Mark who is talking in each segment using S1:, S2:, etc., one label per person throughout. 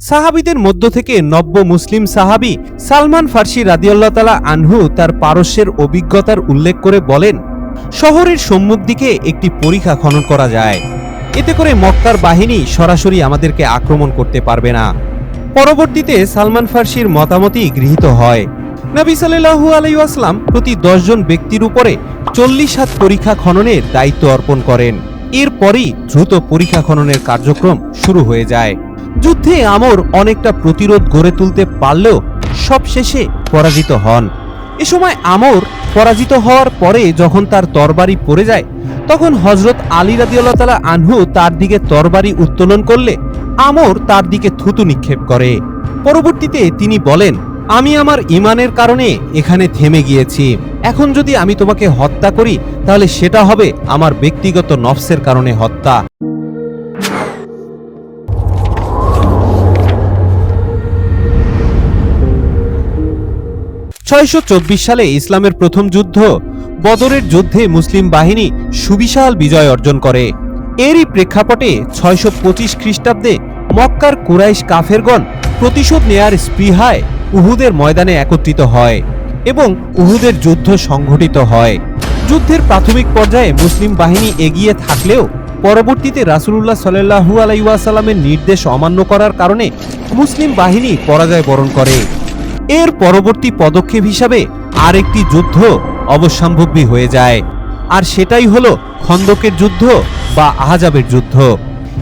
S1: সাহাবিদের মধ্য থেকে নব্য মুসলিম সাহাবি সালমান ফার্সি রাদিয়াল্লাহ তালা আনহু তার পারস্যের অভিজ্ঞতার উল্লেখ করে বলেন, শহরের সম্মুখ দিকে একটি পরীক্ষা খনন করা যায়। এতে করে মক্কার বাহিনী সরাসরি আমাদেরকে আক্রমণ করতে পারবে না। পরবর্তীতে সালমান ফার্সির মতামতই গৃহীত হয়। নবী সাল্লাহু আলাইসাল্লাম প্রতি দশজন ব্যক্তির উপরে চল্লিশ হাত পরীক্ষা খননের দায়িত্ব অর্পণ করেন। এরপরই দ্রুত পরীক্ষা খননের কার্যক্রম শুরু হয়ে যায়। যুদ্ধে আমর অনেকটা প্রতিরোধ গড়ে তুলতে পারলেও সবশেষে পরাজিত হন। এ সময় আমর পরাজিত হওয়ার পরে যখন তার তরবারি পড়ে যায়, তখন হজরত আলী রাদিউল্লাহ আনহু তার দিকে তরবারি উত্তোলন করলে আমর তার দিকে থুতু নিক্ষেপ করে। পরবর্তীতে তিনি বলেন, আমি আমার ইমানের কারণে এখানে থেমে গিয়েছি। এখন যদি আমি তোমাকে হত্যা করি, তাহলে সেটা হবে আমার ব্যক্তিগত নফসের কারণে হত্যা। ছয়শো চব্বিশ সালে ইসলামের প্রথম যুদ্ধ, বদরের যুদ্ধে মুসলিম বাহিনী সুবিশাল বিজয় অর্জন করে। এরই প্রেক্ষাপটে ছয়শো পঁচিশ খ্রিস্টাব্দে মক্কার কুরাইশ কাফেরগণ প্রতিশোধ নেয়ার স্পৃহায় উহুদের ময়দানে একত্রিত হয় এবং উহুদের যুদ্ধ সংঘটিত হয়। যুদ্ধের প্রাথমিক পর্যায়ে মুসলিম বাহিনী এগিয়ে থাকলেও পরবর্তীতে রাসূলুল্লাহ সাল্লাহু আলাইসাল্লামের নির্দেশ অমান্য করার কারণে মুসলিম বাহিনী পরাজয় বরণ করে। এর পরবর্তী পদক্ষেপ হিসাবে আরেকটি যুদ্ধ অবশ্যম্ভাবী হয়ে যায়। আর সেটাই হলো খন্দকের যুদ্ধ বা আহাজাবের যুদ্ধ।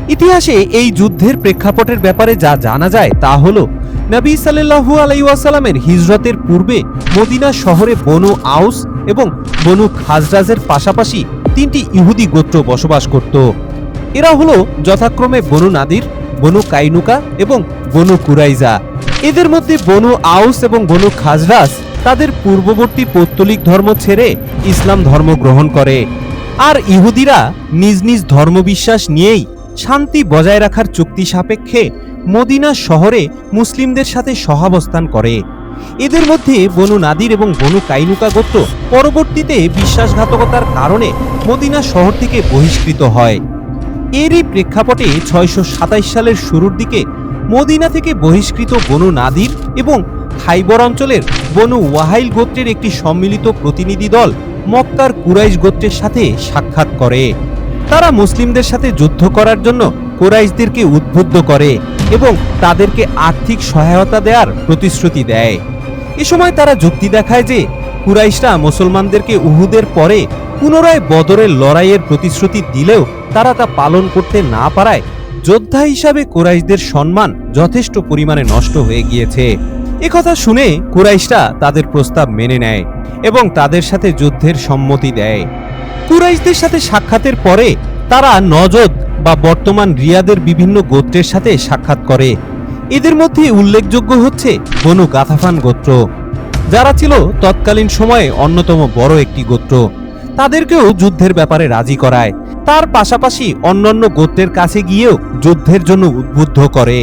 S1: ইতিহাসে এই যুদ্ধের প্রেক্ষাপটের ব্যাপারে যা জানা যায় তা হলো, নবী সাল্লাহু আলাইসাল্লামের হিজরতের পূর্বে মদিনা শহরে বনু আউস এবং বনু খাজরাজের পাশাপাশি তিনটি ইহুদি গোত্র বসবাস করত। এরা হলো যথাক্রমে বনু নাদির, বনু কাইনুকা এবং বনু কুরাইজা। এদের মধ্যে বনু আউস এবং বনু খাজরাস তাদের পূর্ববর্তী পৌত্তলিক ধর্ম ছেড়ে ইসলাম ধর্ম গ্রহণ করে। আর ইহুদিরা নিজ নিজ ধর্মবিশ্বাস নিয়েই শান্তি বজায় রাখার চুক্তি সাপেক্ষে মদিনা শহরে মুসলিমদের সাথে সহাবস্থান করে। এদের মধ্যে বনু নাদির এবং বনু কাইনুকা গোত্র পরবর্তীতে বিশ্বাসঘাতকতার কারণে মদিনা শহর থেকে বহিষ্কৃত হয়। এরই প্রেক্ষাপটে ছয়শো সালের শুরুর দিকে মদিনা থেকে বহিষ্কৃত বনু নাদির এবং খাইবর অঞ্চলের বনু ওয়াহাইল গোত্রের একটি সম্মিলিত প্রতিনিধি দল মক্কার কুরাইশ গোত্রের সাথে সাক্ষাৎ করে। তারা মুসলিমদের সাথে যুদ্ধ করার জন্য কুরাইশদেরকে উদ্বুদ্ধ করে এবং তাদেরকে আর্থিক সহায়তা দেওয়ার প্রতিশ্রুতি দেয়। এ সময় তারা যুক্তি দেখায় যে কুরাইশরা মুসলমানদেরকে উহুদের পরে পুনরায় বদরের লড়াইয়ের প্রতিশ্রুতি দিলেও তারা তা পালন করতে না পারায় যোদ্ধা হিসাবে কুরাইশদের সম্মান যথেষ্ট পরিমাণে নষ্ট হয়ে গিয়েছে। একথা শুনে কুরাইশরা তাদের প্রস্তাব মেনে নেয় এবং তাদের সাথে যুদ্ধের সম্মতি দেয়। কুরাইশদের সাথে সাক্ষাতের পরে তারা নজদ বা বর্তমান রিয়াদের বিভিন্ন গোত্রের সাথে সাক্ষাৎ করে। এদের মধ্যে উল্লেখযোগ্য হচ্ছে বনু গাথাফান গোত্র। যারা ছিল তৎকালীন সময়ে অন্যতম বড় একটি গোত্র। তাদেরকেও যুদ্ধের ব্যাপারে রাজি করায়। তার পাশাপাশি অন্যান্য গোত্রের কাছে গিয়েও যুদ্ধের জন্য উদ্বুদ্ধ করে।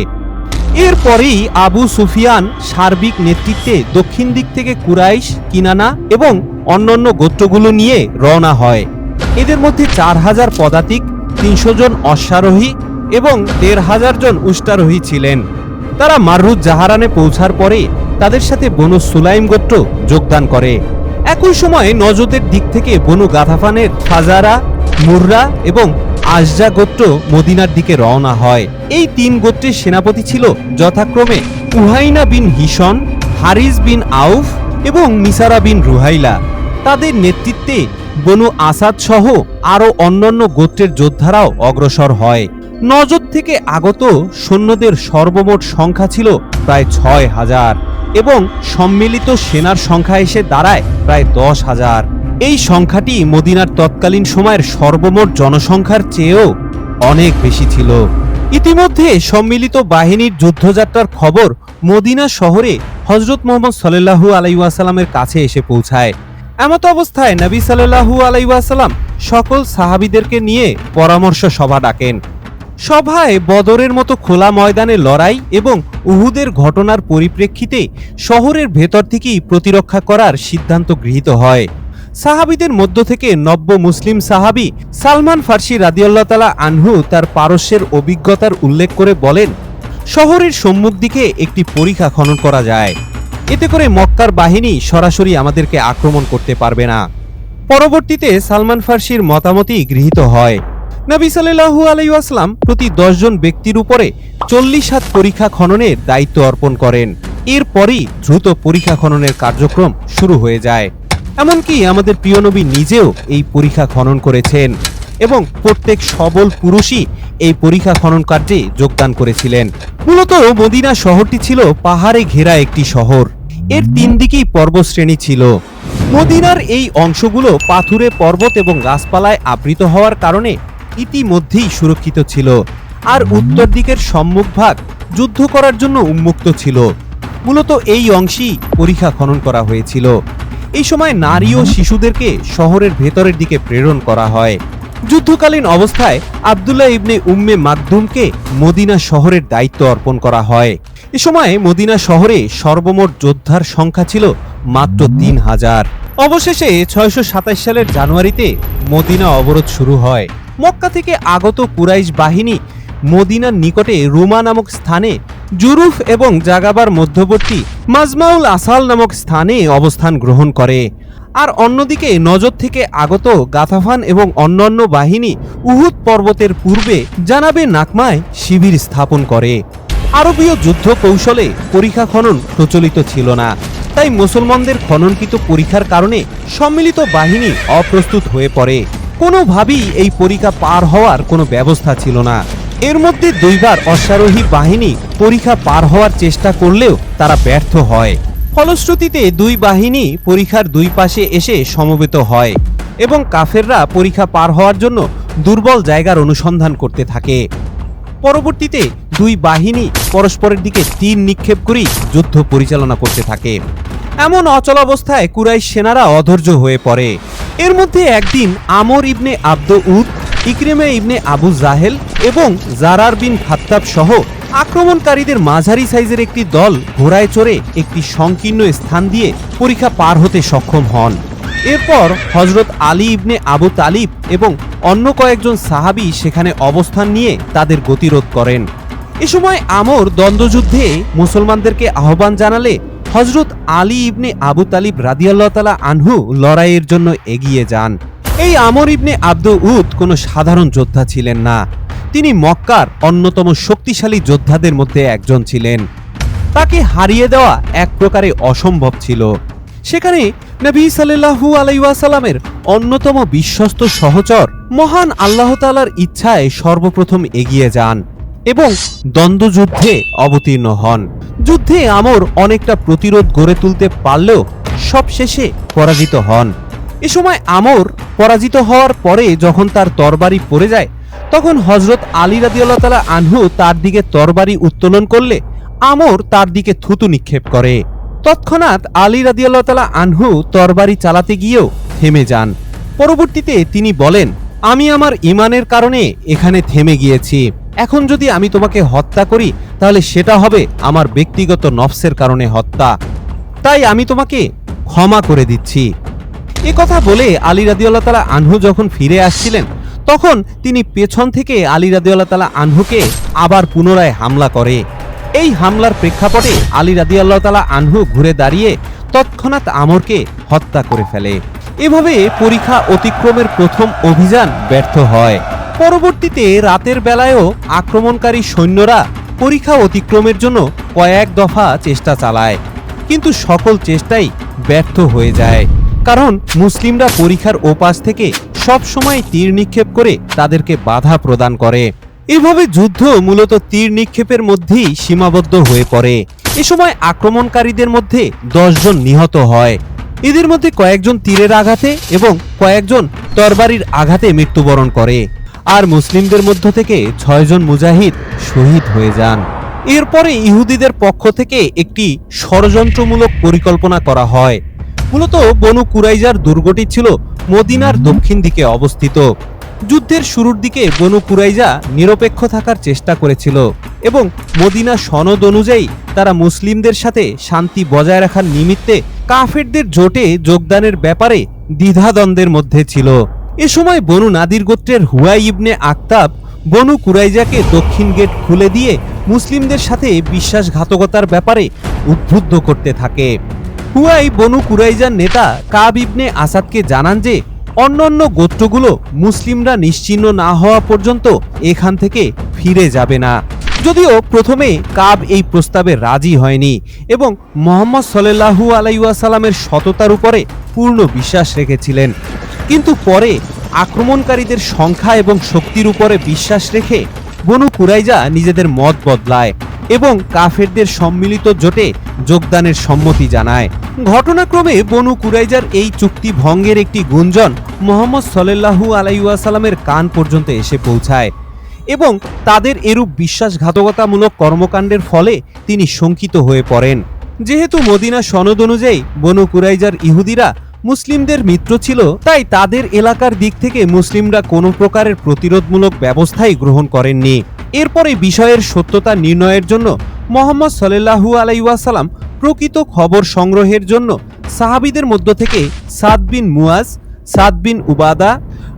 S1: এরপরেই আবু সুফিয়ান সার্বিক নেতৃত্বে দক্ষিণ দিক থেকে কুরাইশ, কিনানা এবং অন্যান্য গোত্রগুলো নিয়ে রওনা হয়। এদের মধ্যে চার হাজার পদাতিক, তিনশো জন অশ্বারোহী এবং দেড় হাজার জন উষ্টারোহী ছিলেন। তারা মাররুজ জাহারানে পৌঁছার পরে তাদের সাথে বনু সুলাইম গোত্র যোগদান করে। একই সময় নজদের দিক থেকে বনু গাথাফানের ফাজারা মুররা এবং আশজা গোত্র মদিনার দিকে রওনা হয়। এই তিন গোত্রের সেনাপতি ছিল যথাক্রমে উহাইনা বিন হিসন হারিস বিন আউফ এবং মিসারা বিন রুহাইলা। তাদের নেতৃত্বে বনু আসাদ সহ আরও অন্যান্য গোত্রের যোদ্ধারাও অগ্রসর হয়। নজর থেকে আগত সৈন্যদের সর্বমোট সংখ্যা ছিল প্রায় ছয় হাজার এবং সম্মিলিত সেনার সংখ্যা এসে দাঁড়ায় প্রায় দশ হাজার। এই সংখ্যাটি মদিনার তৎকালীন সময়ের সর্বমোট জনসংখ্যার চেয়েও অনেক বেশি ছিল। ইতিমধ্যে সম্মিলিত বাহিনীর যুদ্ধযাত্রার খবর মদিনা শহরে হজরত মোহাম্মদ সাল্লাহু আলাইসাল্লামের কাছে এসে পৌঁছায়। এমত অবস্থায় নবী সাল্লাহু আলাইসাল্লাম সকল সাহাবিদেরকে নিয়ে পরামর্শ সভা ডাকেন। সভায় বদরের মতো খোলা ময়দানে লড়াই এবং উহুদের ঘটনার পরিপ্রেক্ষিতে শহরের ভেতর থেকেই প্রতিরক্ষা করার সিদ্ধান্ত গৃহীত হয়। সাহাবিদের মধ্য থেকে নব্য মুসলিম সাহাবি সালমান ফার্সি রাদিয়াল্লাহ তালা আনহু তার পারস্যের অভিজ্ঞতার উল্লেখ করে বলেন, শহরের সম্মুখ দিকে একটি পরীক্ষা খনন করা যায়। এতে করে মক্কার বাহিনী সরাসরি আমাদেরকে আক্রমণ করতে পারবে না। পরবর্তীতে সালমান ফার্সির মতামতই গৃহীত হয়। নবী সাল্লাহু আলাইসাল্লাম প্রতি দশজন ব্যক্তির উপরে চল্লিশ হাত পরীক্ষা খননের দায়িত্ব অর্পণ করেন। এরপরই দ্রুত পরীক্ষা খননের কার্যক্রম শুরু হয়ে যায়। এমনকি আমাদের প্রিয় নবী নিজেও এই পরীক্ষা খনন করেছেন এবং প্রত্যেক সবল পুরুষই এই পরীক্ষা খনন কার্যে যোগদান করেছিলেন। মূলত মদিনা শহরটি ছিল পাহাড়ে ঘেরা একটি শহর। এর তিন দিকেই পর্বতশ্রেণী ছিল। মদিনার এই অংশগুলো পাথুরে, পর্বত এবং গাছপালায় আবৃত হওয়ার কারণে ইতিমধ্যেই সুরক্ষিত ছিল। আর উত্তর দিকের সম্মুখভাগ যুদ্ধ করার জন্য উন্মুক্ত ছিল। মূলত এই অংশেই পরীক্ষা খনন করা হয়েছিল। এই সময় নারী ও শিশুদেরকে শহরের ভেতরের দিকে প্রেরণ করা হয়। যুদ্ধকালীন অবস্থায় আবদুল্লাহ ইবনে উম্মে মাধ্যমকে মদিনা শহরের দায়িত্ব অর্পণ করা হয়। এ সময় মদিনা শহরে সর্বমোট যোদ্ধার সংখ্যা ছিল মাত্র তিন হাজার। অবশেষে ছয়শো সাতাশ সালের জানুয়ারিতে মদিনা অবরোধ শুরু হয়। মক্কা থেকে আগত কুরাইশ বাহিনী মদিনার নিকটে রুমা নামক স্থানে, জুরুফ এবং জাগাবার মধ্যবর্তী মাজমাউল আসাল নামক স্থানে অবস্থান গ্রহণ করে। আর অন্যদিকে নজর থেকে আগত গাথাফান এবং অন্যান্য বাহিনী উহুদ পর্বতের পূর্বে জানাবে নাকমায় শিবির স্থাপন করে। আরবীয় যুদ্ধ কৌশলে পরীক্ষা খনন প্রচলিত ছিল না। তাই মুসলমানদের খননকৃত পরীক্ষার কারণে সম্মিলিত বাহিনী অপ্রস্তুত হয়ে পড়ে। কোনোভাবেই এই পরীক্ষা পার হওয়ার কোনো ব্যবস্থা ছিল না। এর মধ্যে দুইবার অশ্বারোহী বাহিনী পরীক্ষা পার হওয়ার চেষ্টা করলেও তারা ব্যর্থ হয়। ফলশ্রুতিতে দুই বাহিনী পরীক্ষার দুই পাশে এসে সমবেত হয় এবং কাফেররা পরীক্ষা পার হওয়ার জন্য দুর্বল জায়গার অনুসন্ধান করতে থাকে। পরবর্তীতে দুই বাহিনী পরস্পরের দিকে তীর নিক্ষেপ করেই যুদ্ধ পরিচালনা করতে থাকে। এমন অচল অবস্থায় কুরাইশ সেনারা অধৈর্য হয়ে পড়ে। এর মধ্যে একদিন আমর ইবনে আব্দ উদ, ইকরিমে ইবনে আবু জাহেল এবং জারার বিন খাত্তাব সহ আক্রমণকারীদের মাঝারি সাইজের একটি দল ঘোড়ায় চড়ে একটি সংকীর্ণ স্থান দিয়ে পরীক্ষা পার হতে সক্ষম হন। এরপর হজরত আলী ইবনে আবু তালিব এবং অন্য কয়েকজন সাহাবি সেখানে অবস্থান নিয়ে তাদের গতিরোধ করেন। এ সময় আমর দ্বন্দ্বযুদ্ধে মুসলমানদেরকে আহ্বান জানালে হজরত আলী ইবনে আবু তালিব রাদিয়াল্লাহ তালা আনহু লড়াইয়ের জন্য এগিয়ে যান। এই আমর ইবনে আব্দু উদ কোনো সাধারণ যোদ্ধা ছিলেন না। তিনি মক্কার অন্যতম শক্তিশালী যোদ্ধাদের মধ্যে একজন ছিলেন। তাকে হারিয়ে দেওয়া এক প্রকারে অসম্ভব ছিল। সেখানে নবী সাল্লাহু আলাইসাল্লামের অন্যতম বিশ্বস্ত সহচর মহান আল্লাহ তালার ইচ্ছায় সর্বপ্রথম এগিয়ে যান। এবং দ্বন্দ্বযুদ্ধে অবতীর্ণ হন। যুদ্ধে আমর অনেকটা প্রতিরোধ গড়ে তুলতে পারলেও সবশেষে পরাজিত হন। এ সময় আমর পরাজিত হওয়ার পরে যখন তার তরবারি পড়ে যায়, তখন হজরত আলী রাদিয়াল্লাহ তালা আনহু তার দিকে তরবারি উত্তোলন করলে আমর তার দিকে থুতু নিক্ষেপ করে। তৎক্ষণাৎ আলী রাদিয়াল্লাহ তালা আনহু তরবারি চালাতে গিয়েও থেমে যান। পরবর্তীতে তিনি বলেন আমি আমার ইমানের কারণে এখানে থেমে গিয়েছি। এখন যদি আমি তোমাকে হত্যা করি, তাহলে সেটা হবে আমার ব্যক্তিগত নফসের কারণে হত্যা। তাই আমি তোমাকে ক্ষমা করে দিচ্ছি। এ কথা বলে আলী রাদিউল্লাহ তালা আনহু যখন ফিরে আসছিলেন, তখন তিনি পেছন থেকে আলী রাদিউল্লাহ তালা আনহুকে আবার পুনরায় হামলা করে। এই হামলার প্রেক্ষাপটে আলী রাদিয়াল্লাহ তালা আনহু ঘুরে দাঁড়িয়ে তৎক্ষণাৎ আমরকে হত্যা করে ফেলে। এভাবে পরীক্ষা অতিক্রমের প্রথম অভিযান ব্যর্থ হয়। পরবর্তীতে রাতের বেলায়ও আক্রমণকারী সৈন্যরা পরীক্ষা অতিক্রমের জন্য কয়েক দফা চেষ্টা চালায়। কিন্তু সকল চেষ্টাই ব্যর্থ হয়ে যায়। কারণ মুসলিমরা পরীক্ষার ওপাশ থেকে সব সময় তীর নিক্ষেপ করে তাদেরকে বাধা প্রদান করে। এভাবে যুদ্ধ মূলত তীর নিক্ষেপের মধ্যেই সীমাবদ্ধ হয়ে পড়ে। এ সময় আক্রমণকারীদের মধ্যে জন নিহত হয়। এদের মধ্যে কয়েকজন তীরের আঘাতে এবং কয়েকজন তরবারির আঘাতে মৃত্যুবরণ করে। আর মুসলিমদের মধ্য থেকে ছয়জন মুজাহিদ শহীদ হয়ে যান। এরপরে ইহুদিদের পক্ষ থেকে একটি ষড়যন্ত্রমূলক পরিকল্পনা করা হয়। মূলত বনু কুরাইজার দুর্গটি ছিল মদিনার দক্ষিণ দিকে অবস্থিত। যুদ্ধের শুরুর দিকে বনু কুরাইজা নিরপেক্ষ থাকার চেষ্টা করেছিল এবং মদিনা সনদ অনুযায়ী তারা মুসলিমদের সাথে শান্তি বজায় রাখার নিমিত্তে কাফেরদের জোটে যোগদানের ব্যাপারে দ্বিধাদ্বন্দ্বের মধ্যে ছিল। এ সময় বনু নাদির গোত্রের হুয়াই ইবনে আক্তাব বনু কুরাইজাকে দক্ষিণ গেট খুলে দিয়ে মুসলিমদের সাথে বিশ্বাসঘাতকতার ব্যাপারে উদ্বুদ্ধ করতে থাকে। হুয়াই বনু কুরাইজার নেতা কাব ইবনে আসাদকে জানান যে অন্যান্য গোত্রগুলো মুসলিমরা নিশ্চিহ্ন না হওয়া পর্যন্ত এখান থেকে ফিরে যাবে না। যদিও প্রথমে কাব এই প্রস্তাবে রাজি হয়নি এবং মোহাম্মদ সল্লাহু আলাইসাল্লামের সততার উপরে পূর্ণ বিশ্বাস রেখেছিলেন। কিন্তু পরে আক্রমণকারীদের সংখ্যা এবং শক্তির উপরে বিশ্বাস রেখে বনু কুরাইজা নিজেদের মত বদলায়। কাফেরদের সম্মিলিত জোটে যোগদানের সম্মতি জানায়। ঘটনাক্রমে বনু কুরাইজার এই চুক্তি ভঙ্গের একটি গুঞ্জন মোহাম্মদ সল্লাহু আলাইসাল্লামের কান পর্যন্ত এসে পৌঁছায় এবং তাদের এরূপ বিশ্বাসঘাতকতামূলক কর্মকাণ্ডের ফলে তিনি শঙ্কিত হয়ে পড়েন। যেহেতু মদিনা সনদ অনুযায়ী বনু কুরাইজার ইহুদিরা মুসলিমদের মিত্র ছিল, তাই তাদের এলাকার দিক থেকে মুসলিমরা কোনো প্রকারের প্রতিরোধমূলক ব্যবস্থাই গ্রহণ করেননি। এরপরে বিষয়ের সত্যতা নির্ণয়ের জন্য মোহাম্মদ সল্লাহু আলাইসাল্লাম প্রকৃত খবর সংগ্রহের জন্য সাহাবিদের মধ্য থেকে সাদ বিন মুয়াজ, সাদ বিন উবাদা,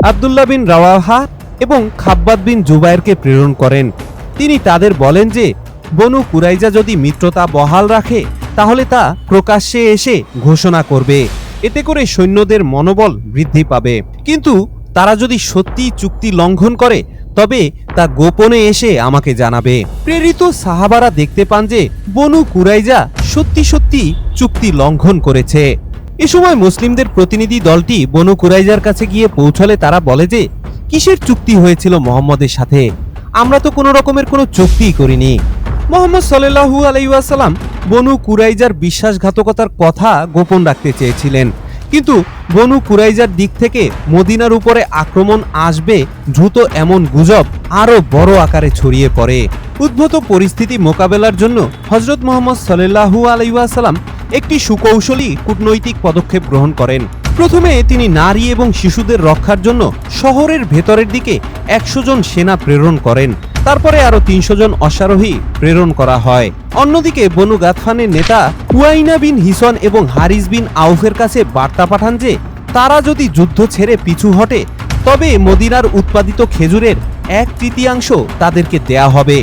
S1: আবদুল্লাহ বিন রাওয়াহা এবং খাব্বাদ বিন জুবায়েরকে প্রেরণ করেন। তিনি তাদের বলেন যে, বনু কুরাইজা যদি মিত্রতা বহাল রাখে, তাহলে তা প্রকাশ্যে এসে ঘোষণা করবে। এতে করে সৈন্যদের মনোবল বৃদ্ধি পাবে। কিন্তু তারা যদি সত্যি চুক্তি লঙ্ঘন করে, তবে তা গোপনে এসে আমাকে জানাবে। প্রেরিত সাহাবারা দেখতে পান যে বনু কুরাইজা সত্যি সত্যি চুক্তি লঙ্ঘন করেছে। এ সময় মুসলিমদের প্রতিনিধি দলটি বনু কুরাইজার কাছে গিয়ে পৌঁছলে তারা বলে যে, কিসের চুক্তি হয়েছিল মোহাম্মদের সাথে? আমরা তো কোনো রকমের কোনো চুক্তিই করিনি। মোহাম্মদ সাল্লাহু আলাইসাল্লাম বনু কুরাইজার বিশ্বাসঘাতকতার কথা গোপন রাখতে চেয়েছিলেন। কিন্তু বনু কুরাইজার দিক থেকে মদিনার উপরে আক্রমণ আসবে দ্রুত এমন গুজব আরও বড় আকারে ছড়িয়ে পড়ে। উদ্ভূত পরিস্থিতি মোকাবেলার জন্য হজরত মোহাম্মদ সাল্লাহু আলাইসাল্লাম একটি সুকৌশলী কূটনৈতিক পদক্ষেপ গ্রহণ করেন। প্রথমে তিনি নারী এবং শিশুদের রক্ষার জন্য শহরের ভেতরের দিকে একশো জন সেনা প্রেরণ করেন। তারপরে আরও তিনশো জন অশ্বারোহী প্রেরণ করা হয়। অন্যদিকে বনু গাতফানের নেতা হুয়াইনা বিন হিসন এবং হারিস বিন আউফের কাছে বার্তা পাঠান যে, তারা যদি যুদ্ধ ছেড়ে পিছু হটে, তবে মদিনার উৎপাদিত খেজুরের এক তৃতীয়াংশ তাদেরকে দেয়া হবে।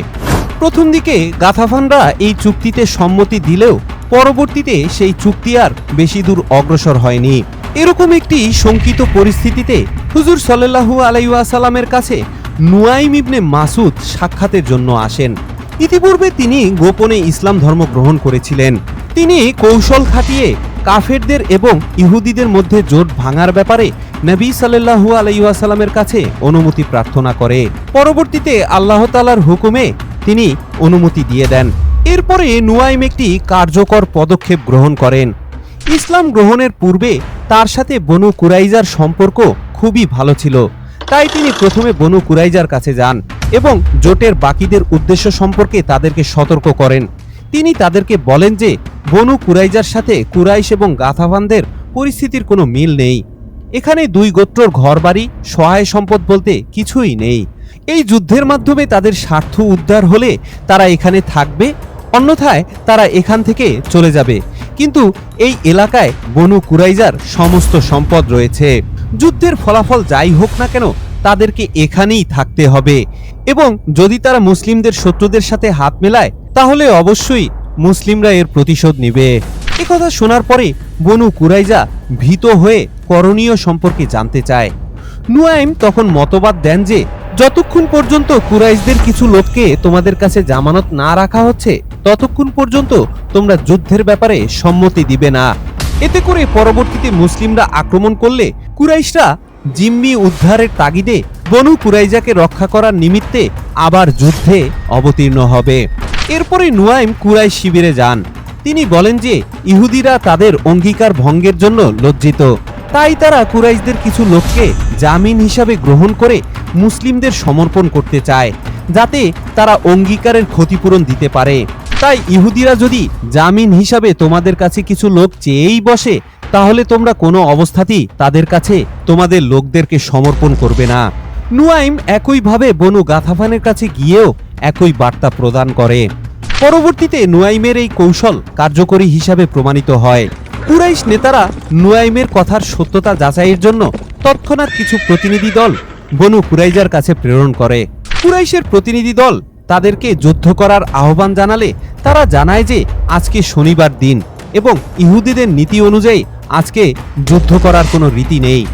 S1: প্রথম দিকে গাথাফানরা এই চুক্তিতে সম্মতি দিলেও পরবর্তীতে সেই চুক্তি আর বেশি দূর অগ্রসর হয়নি। এরকম একটি শঙ্কিত পরিস্থিতিতে হুজুর সাল্লাহু আলাইসাল্লামের কাছে নুয়াইম ইবনে মাসুদ সাক্ষাতের জন্য আসেন। ইতিপূর্বে তিনি গোপনে ইসলাম ধর্ম গ্রহণ করেছিলেন। তিনি কৌশল খাটিয়ে কাফেরদের এবং ইহুদিদের মধ্যে জোট ভাঙার ব্যাপারে নবী সাল্লাহু আলাইসাল্লামের কাছে অনুমতি প্রার্থনা করে। পরবর্তীতে আল্লাহ তালার হুকুমে তিনি অনুমতি দিয়ে দেন। এরপরে নুয়াইম একটি কার্যকর পদক্ষেপ গ্রহণ করেন। ইসলাম গ্রহণের পূর্বে তার সাথে বনু কুরাইজার সম্পর্ক খুবই ভালো ছিল। তাই তিনি প্রথমে বনু কুরাইজার কাছে যান এবং জোটের বাকিদের উদ্দেশ্য সম্পর্কে তাদেরকে সতর্ক করেন। তিনি তাদেরকে বলেন যে, বনু কুরাইজার সাথে কুরাইশ এবং গাথাভানদের পরিস্থিতির কোনো মিল নেই। এখানে দুই গোত্রর ঘরবাড়ি, সহায় সম্পদ বলতে কিছুই নেই। এই যুদ্ধের মাধ্যমে তাদের স্বার্থ উদ্ধার হলে তারা এখানে থাকবে, অন্যথায় তারা এখান থেকে চলে যাবে। কিন্তু এই এলাকায় বনু কুরাইজার সমস্ত সম্পদ রয়েছে। যুদ্ধের ফলাফল যাই হোক না কেন, তাদেরকে এখানেই থাকতে হবে। এবং যদি তারা মুসলিমদের শত্রুদের সাথে হাত মেলায়, তাহলে অবশ্যই মুসলিমরা এর প্রতিশোধ নেবে। একথা শোনার পরে বনু কুরাইজা ভীত হয়ে করণীয় সম্পর্কে জানতে চায়। নুয়াইম তখন মতবাদ দেন যে, যতক্ষণ পর্যন্ত কুরাইশদের কিছু লোককে তোমাদের কাছে জামানত না রাখা হচ্ছে, ততক্ষণ পর্যন্ত তোমরা যুদ্ধের ব্যাপারে সম্মতি দিবে না। এতে করে পরবর্তীতে মুসলিমরা আক্রমণ করলে কুরাইশরা জিম্মি উদ্ধারের তাগিদে বনু কুরাইজাকে রক্ষা করার নিমিত্তে আবার যুদ্ধে অবতীর্ণ হবে। এরপরে নুয়াইম কুরাইশ শিবিরে যান। তিনি বলেন যে, ইহুদিরা তাদের অঙ্গীকার ভঙ্গের জন্য লজ্জিত। তাই তারা কুরাইশদের কিছু লোককে জামিন হিসাবে গ্রহণ করে মুসলিমদের সমর্পণ করতে চায়, যাতে তারা অঙ্গীকারের ক্ষতিপূরণ দিতে পারে। তাই ইহুদিরা যদি জামিন হিসাবে তোমাদের কাছে কিছু লোক চেয়েই বসে তাহলে তোমরা কোনো অবস্থাতেই তাদের কাছে তোমাদের লোকদেরকে সমর্পণ করবে না। নুয়াইম একইভাবে বনু গাথাফানের কাছে গিয়েও একই বার্তা প্রদান করে। পরবর্তীতে নুয়াইমের এই কৌশল কার্যকরী হিসাবে প্রমাণিত হয়। কুরাইশ নেতারা নুয়াইমের কথার সত্যতা যাচাইয়ের জন্য তৎক্ষণাৎ কিছু প্রতিনিধি দল বনু কুরাইজার কাছে প্রেরণ করে। কুরাইশের প্রতিনিধি দল তাদেরকে যুদ্ধ করার আহ্বান জানালে তারা জানায় যে আজকে শনিবার দিন এবং ইহুদিদের নীতি অনুযায়ী আজকে যুদ্ধ করার কোনো রীতি নেই।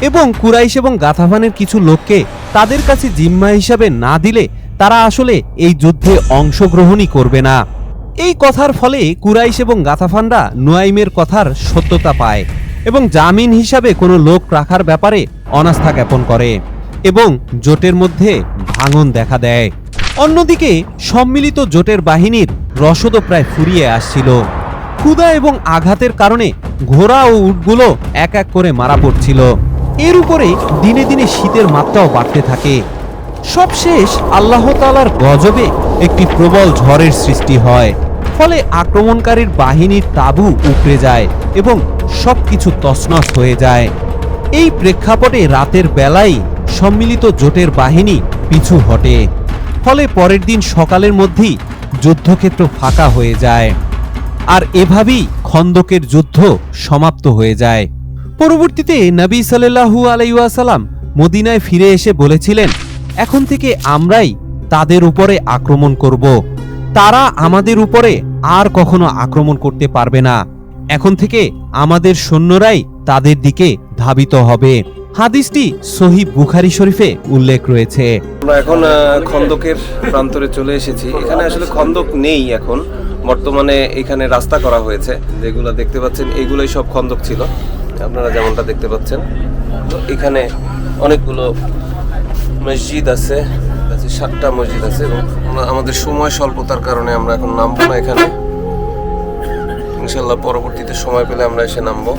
S1: এবং কুরাইশ এবং গাথাফানের কিছু লোককে তাদের কাছে জিম্মা হিসাবে না দিলে তারা আসলে এই যুদ্ধে অংশগ্রহণই করবে না। এই কথার ফলে কুরাইশ এবং গাথাফানরা নুয়াইমের কথার সত্যতা পায় এবং জামিন হিসাবে কোনো লোক রাখার ব্যাপারে অনাস্থা জ্ঞাপন করে এবং জোটের মধ্যে ভাঙন দেখা দেয়। অন্যদিকে সম্মিলিত জোটের বাহিনীর রসদও প্রায় ফুরিয়ে আসছিল। ক্ষুধা এবং আঘাতের কারণে ঘোড়া ও উটগুলো এক এক করে মারা পড়ছিল। এর উপরে দিনে দিনে শীতের মাত্রাও বাড়তে থাকে। সবশেষ আল্লাহ তালার গজবে একটি প্রবল ঝড়ের সৃষ্টি হয়। ফলে আক্রমণকারীর বাহিনীর তাবু উপড়ে যায় এবং সবকিছু তছনছ হয়ে যায়। এই প্রেক্ষাপটে রাতের বেলায় সম্মিলিত জোটের বাহিনী পিছু হটে। ফলে পরের দিন সকালের মধ্যেই যুদ্ধক্ষেত্র ফাঁকা হয়ে যায়। আর এভাবেই খন্দকের যুদ্ধ সমাপ্ত হয়ে যায়। পরবর্তীতে নবী সাল্লাহু আলাইসাল্লাম মদিনায় ফিরে এসে বলেছিলেন, এখন থেকে আমরাই তাদের উপরে আক্রমণ করব। তারা আমাদের উপরে আর কখনো আক্রমণ করতে পারবে না। এখন থেকে আমাদের সৈন্যরাই তাদের দিকে ধাবিত হবে। হাদিসটি সহি বুখারি শরীফে উল্লেখ রয়েছে।
S2: আমরা এখন খন্দকের প্রান্তরে চলে এসেছি। এখানে আসলে খন্দক নেই এখন। বর্তমানে এখানে রাস্তা করা হয়েছে, যেগুলো দেখতে পাচ্ছেন, এগুলোই সব খন্দক ছিল। আপনারা যেমনটা দেখতে পাচ্ছেন তো এখানে অনেকগুলো মসজিদ আছে সাতটা মসজিদ আছে এবং আমাদের সময় স্বল্পতার কারণে আমরা এখন নামবো না এখানে। ইনশাল্লাহ পরবর্তীতে সময় পেলে আমরা এসে নামবো।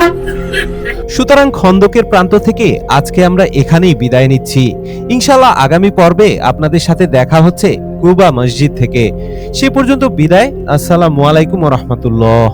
S1: সুতরাং খন্দকের প্রান্ত থেকে আজকে আমরা এখানেই বিদায় নিচ্ছি। ইনশাল্লাহ আগামী পর্বে আপনাদের সাথে দেখা হচ্ছে কুবা মসজিদ থেকে। সে পর্যন্ত বিদায়। আসসালামু আলাইকুম রহমতুল্লাহ।